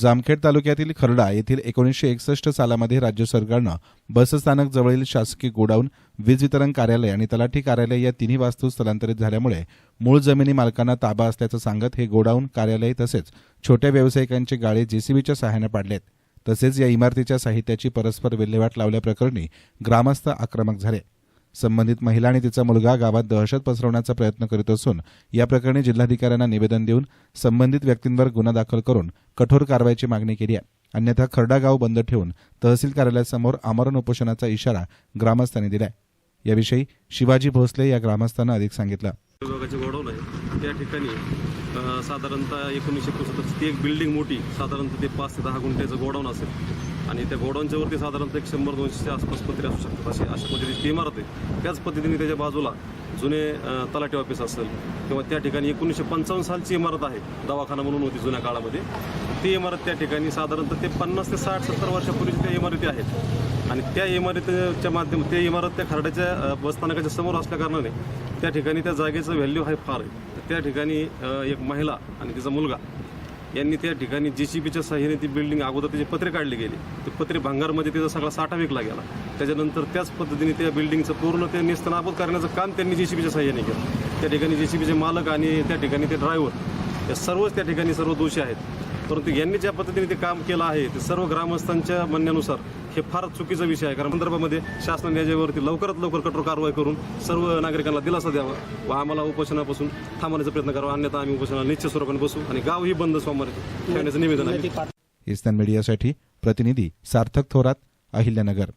जामखेड तालुक्यातील खर्डा येथील एकोणीसशे एकसष्ट सालामध्ये राज्य सरकारनं बसस्थानक जवळील शासकीय गोडाऊन वीज वितरण कार्यालय आणि तलाठी कार्यालय या तिन्ही वास्तू स्थलांतरित झाल्यामुळे मूळ जमिनी मालकांना ताबा असल्याचं सांगत हे गोडाऊन कार्यालय तसेच छोट्या व्यावसायिकांचे गाळे जेसीबीच्या सहाय्यानं पाडलेत. तसेच या इमारतीच्या साहित्याची परस्पर विल्हेवाट लावल्याप्रकरणी ग्रामस्थ आक्रमक झाले. संबंधित महिला आणि तिचा मुलगा गावात दहशत पसरवण्याचा प्रयत्न करीत असून या प्रकरणी जिल्हाधिकाऱ्यांना निवेदन देऊन संबंधित व्यक्तींवर गुन्हा दाखल करून कठोर कारवाईची मागणी केली आहे. अन्यथा खर्डा गाव बंद ठेवून तहसील कार्यालयासमोर आमरण उपोषणाचा इशारा ग्रामस्थांनी दिलाय. याविषयी शिवाजी भोसले या ग्रामस्थांना अधिक सांगितलं. विभागाचे आहे. त्या ठिकाणी साधारणतः एकोणीसशे एकोणसत्तरची ती एक बिल्डिंग मोठी साधारणतः ते पाच ते दहा गुंठ्याचं गोडाऊन असेल. आणि त्या गोडाऊनच्या वरती साधारणतः एक शंभर दोनशेच्या आसपास पत्रे असू शकतात. अशी अशा पद्धतीची ती इमारत आहे त्याच पद्धतीने त्याच्या बाजूला जुने तलाठी ऑफिस असेल किंवा त्या ठिकाणी एकोणीसशे पंचावन्न सालची इमारत आहे दवाखाना म्हणून होती जुन्या काळामध्ये. ती इमारत त्या ठिकाणी साधारणतः ते पन्नास ते साठ सत्तर वर्षापूर्वीची त्या इमारती आहेत. आणि त्या इमारतीच्या माध्यम त्या इमारत त्या खरड्याच्या बसस्थानकाच्या समोर असल्याकारणाने त्या ठिकाणी त्या जागेचं व्हॅल्यू आहे फार आहे. तर त्या ठिकाणी एक महिला आणि तिचा मुलगा यांनी त्या ठिकाणी जे सी बीच्या सहाय्याने ती बिल्डिंग अगोदर त्याचे पत्रे काढले गेले. ते पत्रे भांगारमध्ये त्याचा सगळा साठा विकला गेला. त्याच्यानंतर त्याच पद्धतीने त्या बिल्डिंगचं पूर्ण ते निस्तनाबूत करण्याचं काम त्यांनी जे सी बीच्या सहाय्याने केलं. त्या ठिकाणी जे सी बीचे मालक आणि त्या ठिकाणी ते ड्रायव्हर या सर्वच त्या ठिकाणी सर्व दोषी आहेत. परंतु यांनी ज्या पद्धतीने ते काम केलं आहे ते सर्व ग्रामस्थांच्या म्हणण्यानुसार हे फार चुकीचा विषय आहे. कारण संदर्भामध्ये शासनाने याच्यावरती लवकरात लवकर कठोर कारवाई करून सर्व नागरिकांना दिलासा द्यावा व आम्हाला उपोषणापासून थांबवण्याचा प्रयत्न करावा. अन्यथा आम्ही उपोषणाला निश्चित स्वरूपाने बसू आणि गावही बंद सोमवारी ठेवण्याचं निवेदन आहे. इस्तान मीडियासाठी प्रतिनिधी सार्थक थोरात अहिल्यानगर.